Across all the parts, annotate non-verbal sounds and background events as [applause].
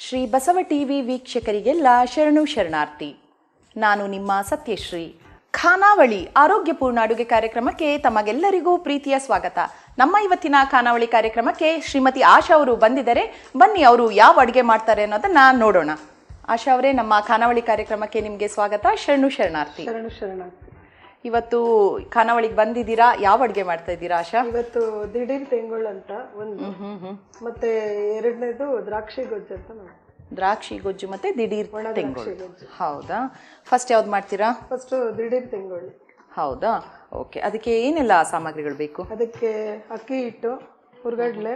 Shri Basava TV ವೀಕ್ಷಕರಿಗೆಲ್ಲ ಶರಣು ಶರಣಾರ್ಥಿ. ನಾನು ನಿಮ್ಮ ಸತ್ಯಶ್ರೀ. ಖಾನಾವಳಿ ಆರೋಗ್ಯಪೂರ್ಣ ಅಡುಗೆ ಕಾರ್ಯಕ್ರಮಕ್ಕೆ ತಮಗೆಲ್ಲರಿಗೂ ಪ್ರೀತಿಯ ಸ್ವಾಗತ. ನಮ್ಮ ಇವತ್ತಿನ ಖಾನಾವಳಿ ಕಾರ್ಯಕ್ರಮಕ್ಕೆ ಶ್ರೀಮತಿ ಆಶಾ ಅವರು ಬಂದಿದ್ದಾರೆ. ಬನ್ನಿ, ಅವರು ಯಾವ ಅಡುಗೆ ಮಾಡ್ತಾರೆ ಅನ್ನೋದನ್ನ ನೋಡೋಣ. ಆಶಾ ಅವರೇ, ನಮ್ಮ ಖಾನಾವಳಿ ಕಾರ್ಯಕ್ರಮಕ್ಕೆ ನಿಮಗೆ ಸ್ವಾಗತ. ಶರಣು ಶರಣಾರ್ಥಿ. ಶರಣು ಶರಣಾರ್ಥಿ. ಇವತ್ತು ಖಾನಾವಳಿಗೆ ಬಂದಿದ್ದೀರಾ? ಯಾವ ಅಡುಗೆ ಮಾಡ್ತಾ ಇದ್ದೀರಾ ಆಶಾ? ಇವತ್ತು ದಿಢೀರ್ ತೆಂಗುಳ್ ಅಂತ ಒಂದು. ಮತ್ತೆ ಎರಡನೇದು ದ್ರಾಕ್ಷಿ ಗೊಜ್ಜು ಅಂತ ದ್ರಾಕ್ಷಿ ಗೊಜ್ಜು ಮತ್ತೆ ದಿಢೀರ್ ತೆಂಗುಳ್. ಹೌದಾ? ಫಸ್ಟ್ ಯಾವ್ದು ಮಾಡ್ತೀರಾ? ಫಸ್ಟ್ ದಿಢೀರ್ ತೆಂಗುಳ್. ಹೌದಾ? ಓಕೆ ಅದಕ್ಕೆ ಏನೆಲ್ಲ ಸಾಮಗ್ರಿಗಳು ಬೇಕು? ಅದಕ್ಕೆ ಅಕ್ಕಿ ಹಿಟ್ಟು ಹುರ್ಗಡ್ಲೆ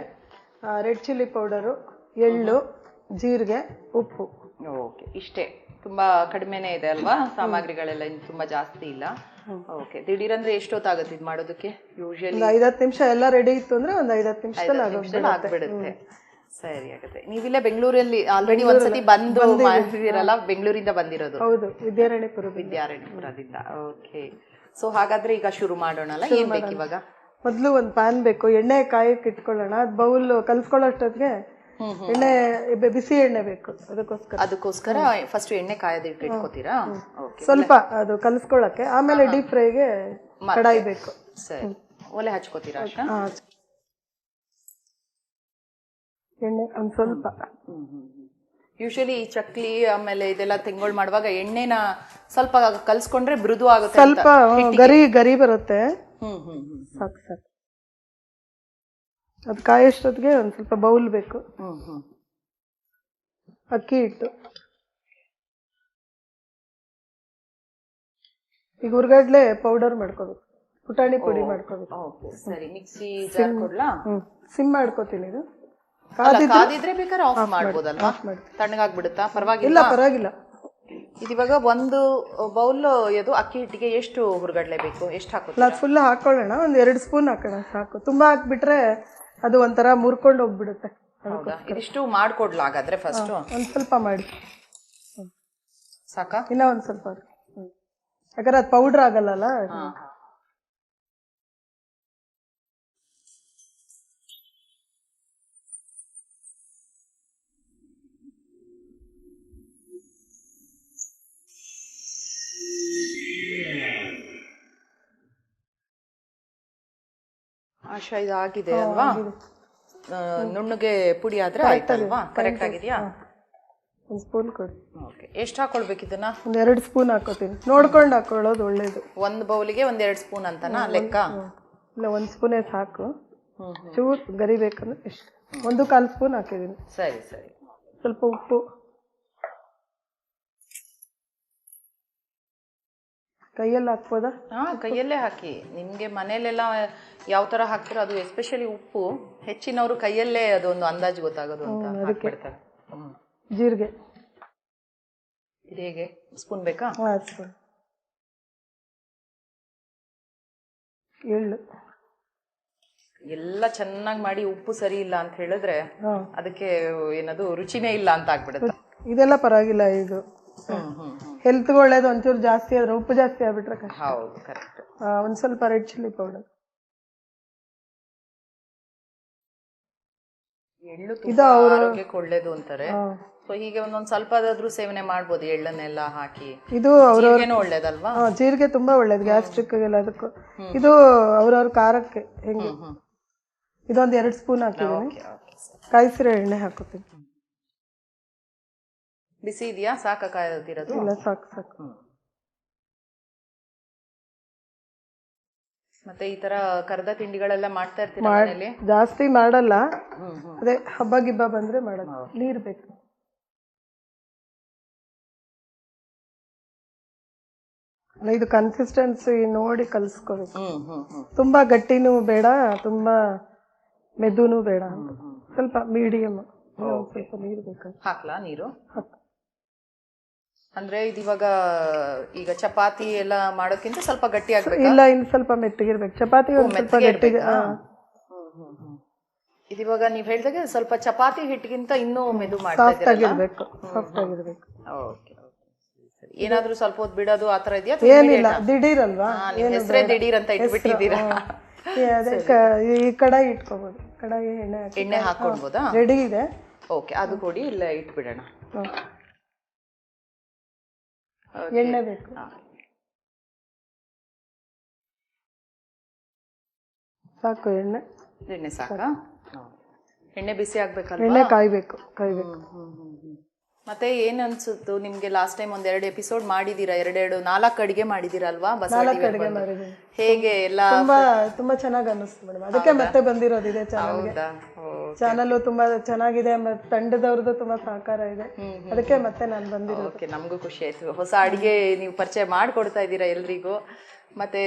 ರೆಡ್ ಚಿಲ್ಲಿ ಪೌಡರು ಎಳ್ಳು ಜೀರಿಗೆ ಉಪ್ಪು. ಓಕೆ ಇಷ್ಟೇ. ತುಂಬಾ ಕಡಿಮೆನೇ ಇದೆ ಅಲ್ವಾ? ಸಾಮಗ್ರಿಗಳೆಲ್ಲ ಇನ್ನು ತುಂಬಾ ಜಾಸ್ತಿ ಇಲ್ಲ. ಓಕೆ ದಿಢೀರಂದ್ರೆ ಎಷ್ಟೊತ್ತಾಗುತ್ತೆ ಇದು ಮಾಡೋದಕ್ಕೆ? ಯೂಶಲಿ ಒಂದು ಐದತ್ತು ನಿಮಿಷ ಎಲ್ಲ ರೆಡಿ ಇತ್ತು ಅಂದ್ರೆ ಒಂದು ಐದತ್ತು ನಿಮಿಷದಲ್ಲಿ ಆಗ್ಬಿಡುತ್ತೆ. ಸರಿ ಆಗುತ್ತೆ ನೀವಿಲ್ಲ ಬೆಂಗಳೂರಲ್ಲಿ ಆಲ್ರೆಡಿ ಒಂದ್ಸತಿ ಬಂದು ಮಾಡಿದಿರಲ್ಲ ಬೆಂಗಳೂರಿಂದ ಬಂದಿರೋದು. ಹೌದು. ವಿದ್ಯಾರಣ್ಯಪುರ ವಿದ್ಯಾರಣ್ಯಪುರದಿಂದ. ಓಕೆ ಸೊ ಹಾಗಾದ್ರೆ ಈಗ ಶುರು ಮಾಡೋಣಲ್ಲ? ಏನ್ ಬೇಕು ಇವಾಗ ಮೊದಲು ಒಂದು ಪ್ಯಾನ್ ಬೇಕು. ಎಣ್ಣೆ ಕಾಯಕ್ಕೆ ಇಟ್ಕೊಳ್ಳೋಣ. ಅದು ಬೌಲ್ ಕಲ್ಸ್ಕೊಳ್ಳೋಷ್ಟೊತ್ತಿಗೆ ಎಣ್ಣೆ ಬಿಸಿ ಎಣ್ಣೆ ಬೇಕು. ಅದಕ್ಕೋಸ್ಕರ. ಅದಕ್ಕೋಸ್ಕರ ಫಸ್ಟ್ ಎಣ್ಣೆ ಕಾಯೋದಿಟ್ಟು ಇಟ್ಕೋತೀರಾ? ಸ್ವಲ್ಪ ಅದು ಕಲಿಸ್ಕೊಳ್ಳಕ್ಕೆ ಆಮೇಲೆ ಡೀಪ್ ಫ್ರೈಗೆ ಕಡಾಯಿ ಬೇಕು. ಸರಿ. ಒಲೆ ಹಚ್ಕೋತೀರಾ. ಎಣ್ಣೆ ಒಂದ್ ಸ್ವಲ್ಪ. ಯೂಶಲಿ ಈ ಚಕ್ಲಿ ಆಮೇಲೆ ಇದೆಲ್ಲ ತಿಂಗಳು ಮಾಡುವಾಗ ಎಣ್ಣೆನ ಸ್ವಲ್ಪ ಕಲ್ಸ್ಕೊಂಡ್ರೆ ಮೃದು ಆಗುತ್ತೆ ಸ್ವಲ್ಪ ಗರಿ ಗರಿ ಬರುತ್ತೆ. ಹ್ಮ್ ಹ್ಮ್ ಹ್ಮ್. ಸಾಕು ಸಾಕು. ಅದು ಕಾಯೋಷ್ಟೊತ್ತಿಗೆ ಒಂದು ಸ್ವಲ್ಪ ಬೌಲ್ ಬೇಕು. ಅಕ್ಕಿ ಹಿಟ್ಟು. ಈಗ ಹುರ್ಗಡ್ಲೆ ಪೌಡರ್ ಮಾಡ್ಕೋಬೇಕು. ಪುಟಾಣಿ ಪುಡಿ ಮಾಡ್ಕೋಬೇಕು. ಓಕೆ ಸರಿ. Mixie jar ಕೊಡ್ಲಾ? ಸಿಮ್ ಮಾಡ್ಕೋತೀನಿ ಇದು. ಕಾದಿದ್ರೆ ಬೇಕಾದ್ರೆ ಆಫ್ ಮಾಡ್ಬೋದಲ್ವಾ? ಮಾಡಿ. ತಣ್ಣಗಾಗ್ಬಿಡುತ್ತಾ ಇಲ್ಲ ಪರವಾಗಿಲ್ಲ. ಪರವಾಗಿಲ್ಲ ಇದಿವಾಗ ಒಂದು ಬೌಲ್ ಇದು ಅಕ್ಕಿ ಹಿಟ್ಟಿಗೆ ಎಷ್ಟು ಹುರ್ಗಡ್ಲೆ ಬೇಕು? ಎಷ್ಟು ಹಾಕೋದು ಫುಲ್ ಹಾಕೊಳ್ಳೋಣ. ಒಂದು ಎರಡು ಸ್ಪೂನ್ ಹಾಕೋಣ ಸಾಕು. ತುಂಬಾ ಹಾಕ್ಬಿಟ್ರೆ ಅದು ಒಂಥರ ಮುರ್ಕೊಂಡು ಹೋಗ್ಬಿಡುತ್ತೆ. ಹೌದಾ? ಇದಿಷ್ಟು ಮಾಡ್ಕೊಡ್ಲಾ ಹಾಗಾದ್ರೆ ಫಸ್ಟ್ ಒಂದ್ ಸ್ವಲ್ಪ ಮಾಡಿ. ಸಾಕಾ? ಇನ್ನ ಒಂದ್ ಸ್ವಲ್ಪ. ಯಾಕಂದ್ರೆ ಅದು ಪೌಡರ್ ಆಗಲ್ಲಲ್ಲ? ಆಶಾ ಇದು ಆಗಿದೆ. ಅಲ್ವಾ ನುಣ್ಣಗೆ ಪುಡಿ ಆದ್ರೆ ಆಯ್ತಲ್ವಾ? ಕರೆಕ್ಟ್ ಆಗಿದೆಯಾ? ಒಂದು ಸ್ಪೂನ್ ಕೊಡಿ. ಓಕೆ ಎಷ್ಟು ಹಾಕೊಳ್ಬೇಕು ಇದನ್ನ? ಒಂದ್ ಎರಡು ಸ್ಪೂನ್ ಹಾಕೋತೀನಿ. ನೋಡ್ಕೊಂಡು ಹಾಕೊಳ್ಳೋದು ಒಳ್ಳೇದು. ಒಂದು ಬೌಲಿಗೆ ಒಂದ್ ಎರಡ್ ಸ್ಪೂನ್ ಅಂತನಾ ಲೆಕ್ಕ? ಇಲ್ಲ ಒಂದು ಸ್ಪೂನೇ ಸಾಕು ಚೂರು ಗರಿಬೇಕಂದ್ರೆ ಎಷ್ಟು? ಒಂದು ಕಾಲ್ ಸ್ಪೂನ್ ಹಾಕಿದೀನಿ ಸರಿ ಸರಿ. ಸ್ವಲ್ಪ ಉಪ್ಪು. ಕೈಯಲ್ಲಿ ಹಾಕ್ಬೋದಾ? ಹಾ ಕೈಯಲ್ಲೇ ಹಾಕಿ. ನಿಮ್ಗೆ ಮನೇಲೆಲ್ಲ ಯಾವ ತರ ಹಾಕ್ತಿರೋ ಅದು ಎಸ್ಪೆಷಲಿ ಉಪ್ಪು. ಹೆಚ್ಚಿನವರು ಕೈಯಲ್ಲೇ ಅದೊಂದು ಅಂದಾಜು ಗೊತ್ತಾಗೋದು ಅಂತ ಹಾಕ್ಬಿಡ್ತಾರೆ. ಜೀರಿಗೆ. ಇದು ಹೇಗೆ? ಸ್ಪೂನ್ ಬೇಕಾ? ಹಾ ಸ್ಪೂನ್ ಎಳ್ಳು. ಎಲ್ಲ ಚೆನ್ನಾಗಿ ಮಾಡಿ ಉಪ್ಪು ಸರಿ ಇಲ್ಲ ಅಂತ ಹೇಳಿದ್ರೆ ಅದಕ್ಕೆ ಏನದು ರುಚಿನೇ ಇಲ್ಲ ಅಂತ ಆಗ್ಬಿಡುತ್ತೆ. ಇದೆಲ್ಲ ಪರವಾಗಿಲ್ಲ ಇದು. ಹೆಲ್ತ್ಗೆ ಒಳ್ಳೇದು ಒಂಚೂರು ಜಾಸ್ತಿ ಆದ್ರೆ ಉಪ್ಪು ಜಾಸ್ತಿ ಆಗ್ಬಿಟ್ರೆ ಕಷ್ಟ. ಹೌದು ಕರೆಕ್ಟ್ ಒಂದ್ ಸ್ವಲ್ಪ ರೆಡ್ ಚಿಲ್ಲಿ ಪೌಡರ್ ಎಳ್ಳು ಇದು ಆರೋಗ್ಯಕ್ಕೆ ಒಳ್ಳೇದು ಅಂತಾರೆ. ಸೊ ಹೀಗೆ ಒಂದೊಂದ್ ಸ್ವಲ್ಪದಾದ್ರೂ ಸೇವನೆ ಮಾಡ್ಬೋದು ಎಳ್ಳನ್ನೆಲ್ಲ ಹಾಕಿ. ಇದು ಅವ್ರ ಜೀರಿಗೆನೂ ಒಳ್ಳೇದಲ್ವಾ? ಜೀರಿಗೆ ತುಂಬಾ ಒಳ್ಳೇದು ಗ್ಯಾಸ್ಟ್ರಿಕ್ ಎಲ್ಲದಕ್ಕೂ ಇದು ಅವ್ರವ್ರ ಖಾರಕ್ಕೆ ಹೆಂಗೆ? ಇದೊಂದು ಎರಡು ಸ್ಪೂನ್ ಹಾಕಿದ್ದೀನಿ. ಕಾಯಿಸಿರೋ ಎಣ್ಣೆ ಹಾಕೋತೀನಿ. ಬಿಸಿ ಇದೆಯಾ? ಸಾಕ ಕಾಯೋದಿರೋದು? ಇಲ್ಲ ಸಾಕು ಸಾಕು. ಮತ್ತೆ ಈ ತರ ಕರ್ದ ತಿಂಡಿಗಳೆಲ್ಲ ಮಾಡ್ತಾ ಇರ್ತೀರಾ ಮನೇಲಿ? ಜಾಸ್ತಿ ಮಾಡಲ್ಲ. ಅದೇ ಹಬ್ಬ ಗಿಬ್ಬ ಬಂದ್ರೆ ಮಾಡಲ್ಲ. ನೀರ್ ಬೇಕು. ಅಲ್ಲ ಇದು ಕನ್ಸಿಸ್ಟೆನ್ಸಿ ನೋಡಿ ಕಲ್ಸ್ಕೋಬೇಕು. ತುಂಬಾ ಗಟ್ಟಿನೂ ಬೇಡ ತುಂಬಾ ಮೆದುನೂ ಬೇಡ ಸ್ವಲ್ಪ ಮೀಡಿಯಮ್ ಸ್ವಲ್ಪ ನೀರು ಬೇಕು ಹಾಕ್ಲಾ ನೀರು? ಅಂದ್ರೆ ಇದಿವಾಗ ಈಗ ಚಪಾತಿ ಎಲ್ಲ ಮಾಡೋಕ್ಕಿಂತ ಸ್ವಲ್ಪ ಗಟ್ಟಿ ಆಗ್ಬೇಕು ಇಲ್ಲ ಇನ್ನು ಸ್ವಲ್ಪ ಮೆತ್ತಗಿರ್ಬೇಕು. ಚಪಾತಿ ಒಂದ್ ಸ್ವಲ್ಪ ಗಟ್ಟಿಗೆ ಹಾ. ಇದಿವಾಗ ನೀವ್ ಹೇಳ್ದಾಗೆ ಸ್ವಲ್ಪ ಚಪಾತಿ ಹಿಟ್ಟಿಗಿಂತ ಇನ್ನೂ ಮೆದು ಮಾಡ್ತಾ ಸಾಫ್ಟ್ ಇದ್ದೀರಲ್ಲ? ಆಗಿರ್ಬೇಕು ಸಾಫ್ಟ್ ಆಗಿರ್ಬೇಕು. ಓಕೆ ಏನಾದ್ರೂ ಸ್ವಲ್ಪ ಹೊತ್ತು ಬಿಡೋದು ಆ ತರ ಇದೆಯಾ ಏನಿಲ್ಲ ದಿಢೀರಲ್ವಾ? ನಿಮ್ ಹೆಸರೇ ದಿಢೀರ್ ಅಂತ ಇಟ್ಬಿಟ್ಟಿದ್ದೀರಾ? [laughs] ಏ, ಅದೇ ಕ- ಈ ಕಡಾಯಿ ಇಟ್ಕೋಬಹುದು ಕಡಾಯಿ ಎಣ್ಣೆ ಹಾಕಿ ಎಣ್ಣೆ ರೆಡಿ ಇದೆ. ಓಕೆ ಅದು ಕೊಡಿ ಇಲ್ಲ ಇಟ್ಬಿಡೋಣ. ಎಣ್ಣೆ ಬೇಕು. ಸಾಕು ಎಣ್ಣೆ. ಎಣ್ಣೆ ಸಾಕಾ? ಎಣ್ಣೆ ಬಿಸಿ ಆಗ್ಬೇಕಲ್ಲ ಎಣ್ಣೆ ಕಾಯ್ಬೇಕು ಕಾಯ್ಬೇಕು. ಮತ್ತೆ ಏನ್ ಅನ್ಸುತ್ತು? ನಿಮ್ಗೆ ಲಾಸ್ಟ್ ಟೈಮ್ ಒಂದ್ ಎರಡು ಎಪಿಸೋಡ್ ಮಾಡಿದೀರಾ? ಎರಡೆರಡು ನಾಲ್ಕು ಅಡಿಗೆ ಮಾಡಿದಿರಲ್ವಾ? ಅಡುಗೆ ಹೇಗೆ ಎಲ್ಲ ತುಂಬಾ ತುಂಬಾ ಚೆನ್ನಾಗಿ ಅನ್ನಿಸ್ತು ಮೇಡಮ್. ಅದಕ್ಕೆ ಮತ್ತೆ ಬಂದಿರೋದು ಇದೆ ಚಾನಲ್ಗೆ ಚಾನಲ್ ತುಂಬಾ ಚೆನ್ನಾಗಿದೆ ಮತ್ತೆ ತಂಡದವ್ರದ್ದು ತುಂಬಾ ಸಹಕಾರ ಇದೆ. ಅದಕ್ಕೆ ಮತ್ತೆ ನಾನು ಬಂದಿರೋದು. ಓಕೆ ನಮಗೂ ಖುಷಿ ಆಯ್ತು. ಹೊಸ ಅಡಿಗೆ ನೀವು ಪರಿಚಯ ಮಾಡ್ಕೊಡ್ತಾ ಇದ್ದೀರಾ ಎಲ್ರಿಗೂ? ಮತ್ತೆ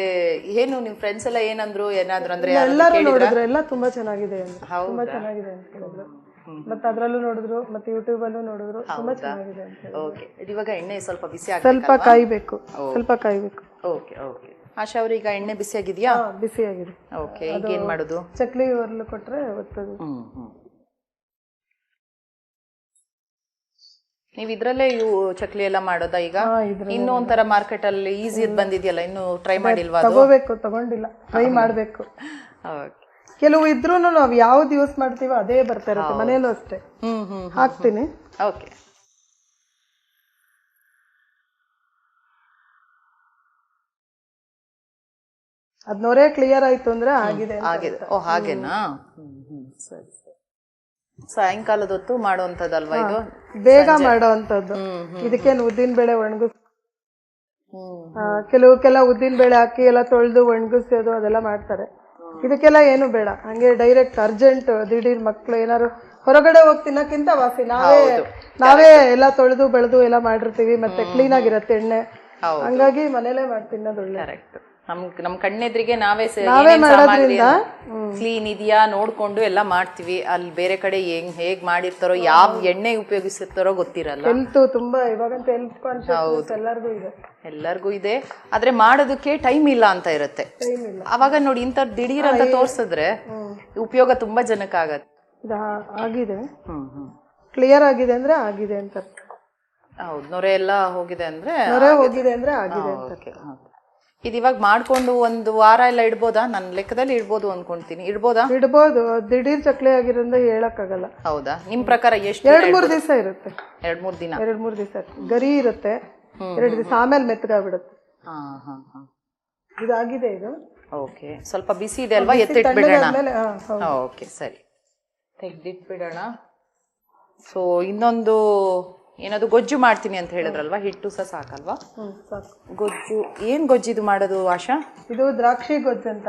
ಏನು ನಿಮ್ ಫ್ರೆಂಡ್ಸ್ ಎಲ್ಲ ಏನಂದ್ರು ಏನಾದ್ರು ಅಂದ್ರೆ ಎಲ್ಲರೂ ನೋಡಿದ್ರು ಎಲ್ಲ ತುಂಬಾ ಚೆನ್ನಾಗಿದೆ ಅಂತ. ತುಂಬಾ ಚೆನ್ನಾಗಿದೆ ಅಂತ ಹೇಳಿದ್ರು. ಮತ್ತೆ ಅದ್ರಲ್ಲೂ ನೋಡಿದ್ರು ಮತ್ತೆ ಯೂಟ್ಯೂಬ್ ಅಲ್ಲೂ ನೋಡಿದ್ರು ತುಂಬಾ ಚೆನ್ನಾಗಿದೆ ಅಂತ ಓಕೆ ಇವಾಗ ಎಣ್ಣೆ ಸ್ವಲ್ಪ ಬಿಸಿ ಸ್ವಲ್ಪ ಕಾಯ್ಬೇಕು. ಸ್ವಲ್ಪ ಕಾಯ್ಬೇಕು. ಓಕೆ ಓಕೆ ಆಶಾ ಈಗ ಎಣ್ಣೆ ಬಿಸಿ ಆಗಿದ್ಯಾ? ಬಿಸಿ ಬಿಸಿಯಾಗಿದೆ ಓಕೆ ಈಗ ಏನು ಮಾಡೋದು? ಚಕ್ಲಿ ಒರ್ಲು ಕೊಟ್ರೆ ಒತ್ತದು. ಹ್ಮ್ ಹ್ಮ್. ನೀವ್ ಇದ್ರಲ್ಲೇ ಇವು ಚಕ್ಲಿ ಎಲ್ಲ ಮಾಡೋದಾ ಈಗ? ಹಾ ಇದ್ರ ಇನ್ನೂ ಒಂಥರ ಮಾರ್ಕೆಟ್ ಅಲ್ಲಿ ಈಸಿ ಬಂದಿದೆಯಲ್ಲ ಇನ್ನು ಟ್ರೈ ಮಾಡಿಲ್ವಾ ಅದು? ತಗೋಬೇಕು ತಗೊಂಡಿಲ್ಲ. ಟ್ರೈ ಮಾಡ್ಬೇಕು. ಓಕೆ ಕೆಲವು ಇದ್ರೂ ನಾವು ಯಾವ್ದು ಯೂಸ್ ಮಾಡ್ತೀವೋ ಅದೇ ಬರ್ತಾ ಇರುತ್ತೆ. ಮನೇಲೂ ಅಷ್ಟೇ. ಹ್ಮ್ ಹ್ಮ್ ಹಾಕ್ತೀನಿ. ಓಕೆ ಅದ್ ನೊರೆ ಕ್ಲಿಯರ್ ಆಯ್ತು ಅಂದ್ರೆ ಆಗಿದೆ ಅಂತ ಆಗಿದೆ. ಓ ಹಾಗೇನಾ? ಸರಿ ಸಾಯಂಕಾಲದ ಹೊತ್ತು ಮಾಡುವಂತದಲ್ವಾ ಇದು? ಬೇಗ ಮಾಡುವಂತದ್ದು ಇದಕ್ಕೇನು ಉದ್ದಿನ ಬೇಳೆ ಒಣಗಿಸ್ ಕೆಲವಕ್ಕೆಲ್ಲ ಉದ್ದಿನ ಬೇಳೆ ಹಾಕಿ ಎಲ್ಲ ತೊಳೆದು ಒಣಗಿಸೋದು ಅದೆಲ್ಲ ಮಾಡ್ತಾರೆ. ಇದಕ್ಕೆಲ್ಲ ಏನು ಬೇಡ. ಹಂಗೆ ಡೈರೆಕ್ಟ್ ಅರ್ಜೆಂಟ್ ದಿಢೀರ್ ಮಕ್ಳು ಏನಾರು ಹೊರಗಡೆ ಹೋಗಿ ತಿನ್ನಕ್ಕಿಂತ ವಾಸಿ. ನಾವೇ ನಾವೇ ಎಲ್ಲ ತೊಳೆದು ಬೆಳೆದು ಎಲ್ಲ ಮಾಡಿರ್ತೀವಿ ಮತ್ತೆ ಕ್ಲೀನ್ ಆಗಿರತ್ತೆ ಎಣ್ಣೆ. ಹಂಗಾಗಿ ಮನೇಲೆ ಮಾಡಿ ತಿನ್ನೋದು ಒಳ್ಳೆ ಕರೆಕ್ಟ್ ನಮ್ ನಮ್ ಕಣ್ಣೆದ್ರಿಗೆ ನಾವೇ ಮಾಡೋದ್ರಿಂದ, ಕ್ಲೀನ್ ಇದೆಯಾ ನೋಡ್ಕೊಂಡು ಎಲ್ಲ ಮಾಡ್ತೀವಿ. ಅಲ್ಲಿ ಬೇರೆ ಕಡೆ ಹೆಂಗ್ ಹೇಗ್ ಮಾಡಿರ್ತಾರೋ ಯಾವ ಎಣ್ಣೆ ಉಪಯೋಗಿಸಿರ್ತಾರೋ ಗೊತ್ತಿರಲ್ಲ. ಹೆಲ್ತ್ ತುಂಬಾ ಇವಾಗಂತ ಹೆಲ್ತ್ ಕಾನ್ಶಿಯಸ್ ಎಲ್ಲರಿಗೂ ಇದೆ. ಎಲ್ಲರಿಗೂ ಇದೆ. ಆದ್ರೆ ಮಾಡೋದಕ್ಕೆ ಟೈಮ್ ಇಲ್ಲ ಅಂತ ಇರುತ್ತೆ. ಟೈಮ್ ಇಲ್ಲ. ಅವಾಗ ನೋಡಿ ಇಂಥ ದಿಢೀರ್ ಅಂತ ತೋರ್ಸಿದ್ರೆ ಉಪಯೋಗ ತುಂಬಾ ಜನಕ್ಕಾಗತ್ತೆ ಇದು ಆ- ಆಗಿದೆ. ಹ್ಮ್ ಹ್ಮ್. ಕ್ಲಿಯರ್ ಆಗಿದೆ ಅಂದ್ರೆ ಆಗಿದೆ ಅಂತ. ಹೌದು ನೊರೆ ಎಲ್ಲ ಹೋಗಿದೆ ಅಂದ್ರೆ ನೊರೆ ಹೋಗಿದೆ ಅಂದ್ರೆ ಆಗಿದೆ ಅಂತ. ಓಕೆ ಇದು ಇವಾಗ ಮಾಡ್ಕೊಂಡು ಒಂದು ವಾರ ಎಲ್ಲ ಇಡ್ಬೋದಾ? ನನ್ನ ಲೆಕ್ಕದಲ್ಲಿ ಇಡ್ಬೋದು ಅನ್ಕೊಂತೀನಿ. ಇಡ್ಬೋದಾ? ಇಡ್ಬೋದು. ದಿಢೀರ್ ಚಕ್ಲಿ ಆಗಿರೋದ್ರಿಂದ ಹೇಳಕ್ಕಾಗಲ್ಲ. ಹೌದಾ? ನಿಮ್ ಪ್ರಕಾರ ಎಷ್ಟು ಎರಡ್ ಮೂರು ದಿವಸ ಇರುತ್ತೆ. ಎರಡ್ ಮೂರು ದಿನ? ಎರಡ್ ಮೂರು ದಿವಸ ಗರಿ ಇರುತ್ತೆ. ಎರಡ್ ದಿವಸ ಆಮೇಲೆ ಮೆತ್ತಗಾಗ್ಬಿಡುತ್ತೆ. ಹಾ ಹಾ ಹಾ. ಇದಾಗಿದೆ ಇದು. ಓಕೆ. ಸ್ವಲ್ಪ ಬಿಸಿ ಇದೆ ಅಲ್ವಾ? ಎತ್ತಿಟ್ಬಿಡೋಣ ಓಕೆ ಸರಿ. ತೆಗ್ದಿಟ್ಬಿಡೋಣ. ಸೊ ಇನ್ನೊಂದು ಏನದು ಗೊಜ್ಜು ಮಾಡ್ತೀನಿ ಅಂತ ಹೇಳಿದ್ರಲ್ವಾ? ಹಿಟ್ಟು ಸಹ ಸಾಕಲ್ವಾ? ಗೊಜ್ಜು ಏನ್ ಗೊಜ್ಜಿದು ಮಾಡೋದು ಆಶಾ? ಇದು ದ್ರಾಕ್ಷಿ ಗೊಜ್ಜು ಅಂತ.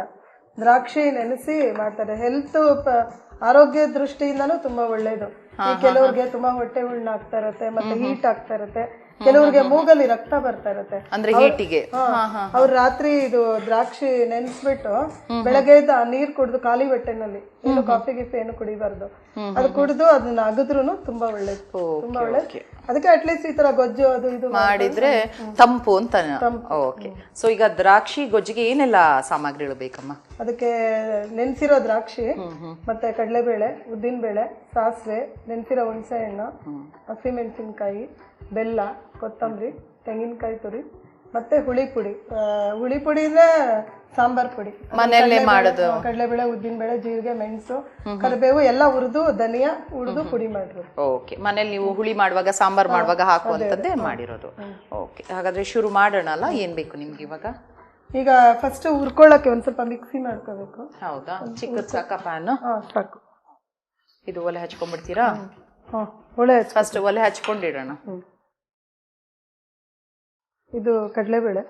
ದ್ರಾಕ್ಷಿ ನೆನೆಸಿ ಮಾಡ್ತಾರೆ. ಹೆಲ್ತ್ ಆರೋಗ್ಯ ದೃಷ್ಟಿಯಿಂದನೂ ತುಂಬಾ ಒಳ್ಳೇದು. ಈ ಕೆಲವ್ರಿಗೆ ತುಂಬಾ ಹೊಟ್ಟೆ ಹುಣ್ಣು ಆಗ್ತಾ ಇರತ್ತೆ ಮತ್ತೆ ಹೀಟ್ ಆಗ್ತಾ ಇರತ್ತೆ. ಕೆಲವ್ರಿಗೆ ಮೂಗಲ್ಲಿ ರಕ್ತ ಬರ್ತಾ ಇರುತ್ತೆ. ಅಂದ್ರೆ ಹೀಟಿಗೆ. ಅವ್ರು ರಾತ್ರಿ ಇದು ದ್ರಾಕ್ಷಿ ನೆನ್ಸ್ಬಿಟ್ಟು ಬೆಳಗ್ಗೆ ನೀರ್ ಕುಡ್ದು ಖಾಲಿ ಹೊಟ್ಟೆನಲ್ಲಿ ಏನು ಕಾಫಿ ಗಿಫಿ ಏನು ಕುಡಿಬಾರ್ದು. ಅದು ಕುಡಿದು ಅದನ್ನ ಅಗದ್ರು ತುಂಬಾ ಒಳ್ಳೇದು ತುಂಬಾ ಒಳ್ಳೇದು. ಅದಕ್ಕೆ ಅಟ್ಲೀಸ್ಟ್ ಈ ತರ ಗೊಜ್ಜು ಅದು ಇದು ಮಾಡಿದ್ರೆ ತಂಪು ಅಂತ ಓಕೆ. ಸೊ ಈಗ ದ್ರಾಕ್ಷಿ ಗೊಜ್ಜಿಗೆ ಏನೆಲ್ಲ ಸಾಮಗ್ರಿಗಳು ಬೇಕಮ್ಮ? ಅದಕ್ಕೆ ನೆನ್ಸಿರೋ ದ್ರಾಕ್ಷಿ ಮತ್ತೆ ಕಡಲೆಬೇಳೆ ಉದ್ದಿನಬೇಳೆ ಸಾಸಿವೆ ನೆನ್ಸಿರೋ ಹುಣಸೆ ಹಣ್ಣು ಹಸಿಮೆಣಸಿನ್ಕಾಯಿ ಬೆಲ್ಲ ಕೊತ್ತಂಬರಿ ತೆಂಗಿನಕಾಯಿ ತುರಿ ಮತ್ತೆ ಹುಳಿ ಪುಡಿ. ಹುಳಿ ಪುಡಿ ಅಂದ್ರೆ ಸಾಂಬಾರ್ ಪುಡಿ. ಮನೆಯಲ್ಲೇ ಮಾಡೋದು. ಕಡಲೆಬೇಳೆ ಉದ್ದಿನಬೇಳೆ ಜೀರಿಗೆ ಮೆಣಸು ಕರಿಬೇವು ಎಲ್ಲ ಹುರಿದು ಧನಿಯಾ ಹುರಿದು ಪುಡಿ ಮಾಡಿರೋದು ಓಕೆ. ಮನೇಲಿ ನೀವು ಹುಳಿ ಮಾಡುವಾಗ ಸಾಂಬಾರ್ ಮಾಡುವಾಗ ಹಾಕುವಂಥದ್ದೇ ಮಾಡಿರೋದು. ಓಕೆ. ಹಾಗಾದ್ರೆ ಶುರು ಮಾಡೋಣ ಅಲ್ಲ ಏನ್ ಬೇಕು ನಿಮ್ಗೆ ಇವಾಗ? ಈಗ ಫಸ್ಟ್ ಹುರ್ಕೊಳ್ಳೋಕೆ ಒಂದ್ ಸ್ವಲ್ಪ ಮಿಕ್ಸಿ ಮಾಡ್ಕೋಬೇಕು. ಹೌದಾ? ಚಿಕ್ಕ ಸಾಕ ಪ್ಯಾನ್ ಸಾಕು. ಇದು ಒಲೆ ಹಚ್ಕೊಂಡ್ಬಿಡ್ತೀರಾ? ಹಾ ಹಚ್ಚು. ಫಸ್ಟ್ ಒಲೆ ಹಚ್ಕೊಂಡಿಡೋಣ. ಇದು ಕಡಲೆಬೇಳೆ.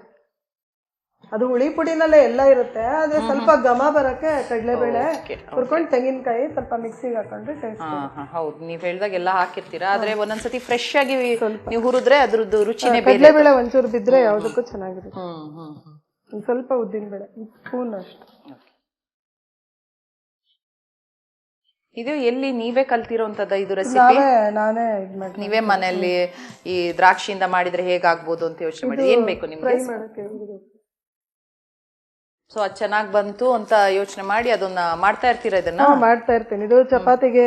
ಅದು ಹುಳಿ ಪುಡಿನಲ್ಲೇ ಎಲ್ಲ ಇರುತ್ತೆ ಆದ್ರೆ ಸ್ವಲ್ಪ ಘಮ ಬರಕ್ಕೆ ಕಡಲೆಬೇಳೆ ಹುರ್ಕೊಂಡು ತೆಂಗಿನಕಾಯಿ ಸ್ವಲ್ಪ ಮಿಕ್ಸಿಗೆ ಹಾಕೊಂಡ್ರೆ ಟೇಸ್ಟ್ ಹೌದು. ನೀವು ಹೇಳಿದಾಗ ಎಲ್ಲ ಹಾಕಿರ್ತೀರಾ ಆದ್ರೆ ಒಂದೊಂದ್ಸತಿ ಫ್ರೆಶ್ ಆಗಿ ನೀವು ಹುರಿದ್ರೆ ಅದ್ರದ್ದು ರುಚಿನೇ ಕಡಲೆಬೇಳೆ ಒಂಚೂರು ಬಿದ್ರೆ ಯಾವುದಕ್ಕೂ ಚೆನ್ನಾಗಿರುತ್ತೆ. ಸ್ವಲ್ಪ ಉದ್ದಿನ ಬೇಳೆ ಸ್ಪೂನ್ ಅಷ್ಟು. ಇದು ಎಲ್ಲಿ ನೀವೇ ಕಲ್ತಿರೋಂಥದ್ದು ಇದು ರೆಸಿಪಿ ನಾನೇ ಇದ್ ಮಾಡಿ ನೀವೇ ಮನೆಯಲ್ಲಿ ಈ ದ್ರಾಕ್ಷಿಯಿಂದ ಮಾಡಿದ್ರೆ ಹೇಗಾಗ್ಬೋದು ಅಂತ ಯೋಚನೆ ಮಾಡಿ. ಏನ್ ಬೇಕು ನಿಮ್ಗೆ? ಸೊ ಅದು ಚೆನ್ನಾಗಿ ಬಂತು ಅಂತ ಯೋಚನೆ ಮಾಡಿ ಅದನ್ನ ಮಾಡ್ತಾ ಇರ್ತೀರಾ ಇದನ್ನ? ಹಾ ಮಾಡ್ತಾ ಇರ್ತೀನಿ. ಇದು ಚಪಾತಿಗೆ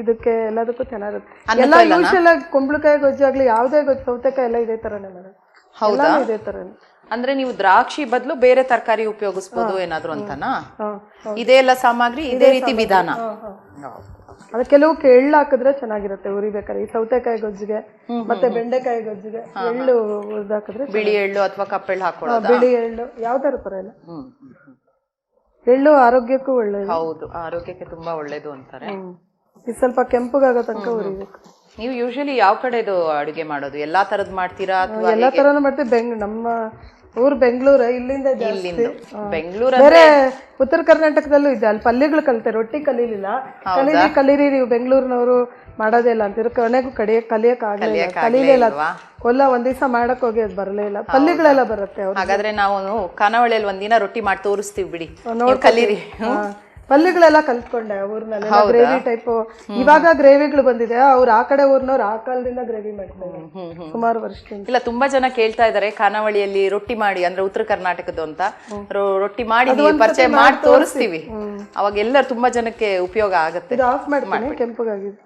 ಇದಕ್ಕೆ ಎಲ್ಲದಕ್ಕೂ ಚೆನ್ನಾಗಿರುತ್ತೆ. ಎಲ್ಲ? ಯೂಶಲ್ ಆಗಿ ಕುಂಬಳಕಾಯಿ ಗೊಜ್ಜು ಆಗ್ಲಿ ಯಾವ್ದೇ ಗೊಜ್ಜು ಸೌತೆಕಾಯಿ ಎಲ್ಲ ಇದೇ ತರನೇ ಮೇಡಮ್ ಹೌದಾ? ಇದೇ ತರನೇ. ಅಂದ್ರೆ ನೀವು ದ್ರಾಕ್ಷಿ ಬದಲು ಬೇರೆ ತರಕಾರಿ ಉಪಯೋಗಿಸಬಹುದು ಏನಾದ್ರು ಅಂತನಾ? ಇದೇ ಎಲ್ಲ ಸಾಮಗ್ರಿ ಇದೇ ರೀತಿ ವಿಧಾನ. ಅದ ಕೆಲವು ಎಳ್ಳು ಹಾಕಿದ್ರೆ ಚೆನ್ನಾಗಿರುತ್ತೆ ಉರಿಬೇಕಾದ್ರೆ ಈ ಸೌತೆಕಾಯಿ ಗೊಜ್ಜಿಗೆ ಮತ್ತೆ ಬೆಂಡೆಕಾಯಿ ಗೊಜ್ಜಿಗೆ ಎಳ್ಳು ಹಾಕಿದ್ರೆ ಬಿಳಿ ಎಳ್ಳು ಅಥವಾ ಕಪ್ಪೆಳ್ಳು ಹಾಕೊಳ್ಳೋದು? ಬಿಳಿ ಎಳ್ಳು. ಯಾವ್ದಾರು ಪರವಾಗಿಲ್ಲ ಹ್ಮ್, ಹ್ಮ್. ಎಳ್ಳು ಆರೋಗ್ಯಕ್ಕೂ ಒಳ್ಳೇದು. ಹೌದು ಆರೋಗ್ಯಕ್ಕೆ ತುಂಬಾ ಒಳ್ಳೇದು ಅಂತಾರೆ. ಇದು ಸ್ವಲ್ಪ ಕೆಂಪುಗಾಗೋ ತನಕ ಉರಿಬೇಕು. ನೀವು ಯೂಶಲಿ ಯಾವ ಕಡೆದು ಅಡುಗೆ ಮಾಡೋದು? ಎಲ್ಲಾ ತರದ್ ಮಾಡ್ತೀರಾ ಅಥವಾ ಎಲ್ಲಾ ತರನು ಮಾಡ್ತೀವಿ. ಬೆಂಗ್ ನಮ್ಮ ಊರ್ ಬೆಂಗಳೂರು ಇಲ್ಲಿಂದ ಇಲ್ಲಿಂದ. ಬೆಂಗಳೂರು ಬೇರೆ ಉತ್ತರ ಕರ್ನಾಟಕದಲ್ಲೂ ಇದೆ. ಅಲ್ಲಿ ಪಲ್ಯಗಳು ಕಲಿತೆ ರೊಟ್ಟಿ ಕಲೀಲಿಲ್ಲ. ಕಲೀರಿ ಕಲೀರಿ ನೀವು ಬೆಂಗಳೂರಿನವರು ಮಾಡೋದೇ ಇಲ್ಲ ಅಂತೀರ. ಕೊನೆಗೂ ಕಡಿಯ ಕಲಿಯಕ್ ಆಗಲಿಲ್ಲ ಕಲೀಲಿಲ್ಲ? ಕೊಲ್ಲ ಒಂದ್ ದಿವಸ ಮಾಡಕ್ ಹೋಗಿ ಅದು ಬರಲೇ ಇಲ್ಲ. ಪಲ್ಯಗಳೆಲ್ಲ ಬರುತ್ತೆ ಅವ್ರು ಹಾಗಾದ್ರೆ ನಾವು ಖಾನಾವಳಿಯಲ್ಲಿ ಒಂದಿನ ರೊಟ್ಟಿ ಮಾಡಿ ತೋರಿಸ್ತೀವಿ ಬಿಡಿ. ನೋಡಿ ಕಲೀರಿ. ಪಲ್ಯಗಳೆಲ್ಲ ಕಲ್ತ್ಕೊಂಡೆ ಊರ್ನಲ್ಲಿ. ಗ್ರೇವಿ ಟೈಪ್ ಇವಾಗ ಗ್ರೇವಿಗಳು ಬಂದಿದೆ. ಅವ್ರು ಆ ಕಡೆ ಊರ್ನವ್ರು ಆ ಕಾಲದಿಂದ ಗ್ರೇವಿ ಮಾಡ್ತಾರೆ. ಸುಮಾರು ವರ್ಷದಿಂದ. ಇಲ್ಲ ತುಂಬಾ ಜನ ಕೇಳ್ತಾ ಇದಾರೆ ಖಾನಾವಳಿಯಲ್ಲಿ ರೊಟ್ಟಿ ಮಾಡಿ ಅಂದ್ರೆ ಉತ್ತರ ಕರ್ನಾಟಕದ್ದು ಅಂತ. ರೊಟ್ಟಿ ಮಾಡಿ ಪರಿಚಯ ಮಾಡಿ ತೋರಿಸ್ತೀವಿ. ಅವಾಗ ಎಲ್ಲರೂ ತುಂಬಾ ಜನಕ್ಕೆ ಉಪಯೋಗ ಆಗುತ್ತೆ. ಇದು ಆಫ್ ಮಾಡ್ತೀನಿ ಕೆಂಪುಗಾಗಿದೆ.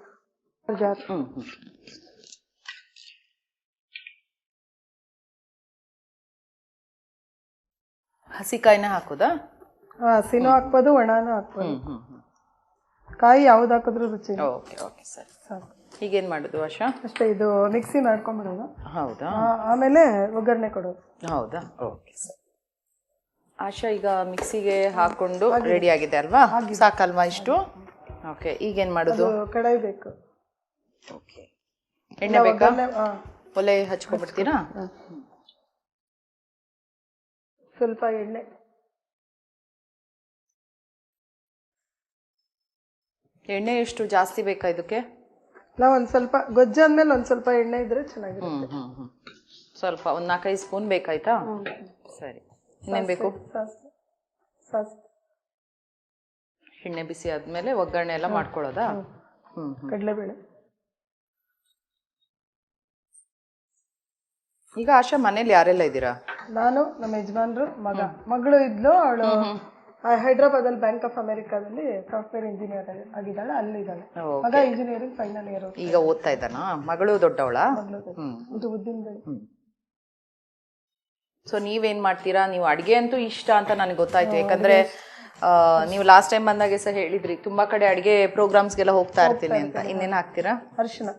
ಹಸಿಕಾಯಿನ ಹಾಕುದಾ? ಹಸಿನೂ ಹಾಕ್ಬೋದು ಒಣನೂ ಹಾಕ್ಬೋದು. ಕಾಯಿ ಯಾವ್ದು ಹಾಕಿದ್ರು ರುಚಿ ಓಕೆ ಓಕೆ ಸರಿ. ಸಾಕು. ಈಗೇನು ಮಾಡುದು ಆಶಾ? ಅಷ್ಟೇ ಇದು ಮಿಕ್ಸಿ ಮಾಡ್ಕೊಂಬಿಡೋದು. ಹೌದಾ? ಆಮೇಲೆ ಒಗ್ಗರಣೆ ಕೊಡೋದು. ಹೌದಾ? Okay sir. ಆಶಾ ಈಗ ಮಿಕ್ಸಿಗೆ ಹಾಕೊಂಡು ರೆಡಿ ಆಗಿದೆ. ಅಲ್ವಾ? ಸಾಕಲ್ವಾ ಇಷ್ಟು? ಓಕೆ ಈಗೇನ್ ಮಾಡೋದು? ಕಡಾಯಿ ಬೇಕು. ಓಕೆ. ಎಣ್ಣೆ ಬೇಕಾ? ಒಲೆ ಹಚ್ಕೊಂಡ್ಬಿಡ್ತೀರಾ ಸ್ವಲ್ಪ ಎಣ್ಣೆ. ಎಣ್ಣೆ ಎಷ್ಟು ಜಾಸ್ತಿ ಬೇಕಾ ಇದಕ್ಕೆ? ನಾವು ಒಂದು ಸ್ವಲ್ಪ ಗೊಜ್ಜು ಒಂದು ಒಂದ್ ಸ್ವಲ್ಪ ಎಣ್ಣೆ ಇದ್ರೆ ಚೆನ್ನಾಗಿರುತ್ತೆ. ಹ್ಮ್ ಹ್ಮ್ ಹ್ಮ್. ಸ್ವಲ್ಪ ಒಂದು ನಾಲ್ಕೈದು ಸ್ಪೂನ್ ಬೇಕಾಯ್ತಾ? ಸರಿ. ಇನ್ನೇನು ಬೇಕು? ಸಾಸಿವೆ ಸಾಸಿವೆ. ಎಣ್ಣೆ ಬಿಸಿ ಆದ್ಮೇಲೆ ಒಗ್ಗರಣೆ ಎಲ್ಲ ಮಾಡ್ಕೊಳ್ಳೋದಾ? ಹ್ಮ್. ಹ್ಮ್ ಕಡಲೆಬೇಳೆ. ಈಗ ಆಶಾ ಮನೇಲಿ ಯಾರೆಲ್ಲ ಇದ್ದೀರಾ? ನಾನು ನಮ್ಮ ಯಜಮಾನ್ರು ಮಗ. ಮಗಳು ಇದ್ಲು ಅವಳು ಹೈದ್ರಾಬಾದ್ ಅಲ್ಲಿ ಬ್ಯಾಂಕ್ ಆಫ್ ಅಮೆರಿಕಾದಲ್ಲಿ ಸಾಫ್ಟ್ವೇರ್ ಇಂಜಿನಿಯರ್ ಆಗಿದ್ದಾಳೆ ಅಲ್ಲಿದ್ದಾಳೆ. ಮಗ ಇಂಜಿನಿಯರಿಂಗ್ ಫೈನಲ್ ಇಯರ್ ಈಗ ಓದ್ತಾ ಇದ್ದಾನಾ? ಮಗಳು ದೊಡ್ಡವಳ? ಇದು ಉದ್ದಿನ ಬೇಳೆ ಸೊ ನೀವೇನ್ ಮಾಡ್ತೀರಾ? ನೀವು ಅಡಿಗೆ ಅಂತೂ ಇಷ್ಟ ಅಂತ ನನಗೆ ಗೊತ್ತಾಯ್ತು. ಯಾಕಂದ್ರೆ ನೀವು ಲಾಸ್ಟ್ ಟೈಮ್ ಬಂದಾಗ ಸಹ ಹೇಳಿದ್ರಿ ತುಂಬಾ ಕಡೆ ಪ್ರೋಗ್ರಾಮ್ಸ್ ಪ್ರೋಗ್ರಾಮ್ಸ್ಗೆಲ್ಲ ಹೋಗ್ತಾ ಇರ್ತೀನಿ ಅಂತ. ಇನ್ನೇನು ಹಾಕ್ತೀರಾ? ಅರ್ಶನ.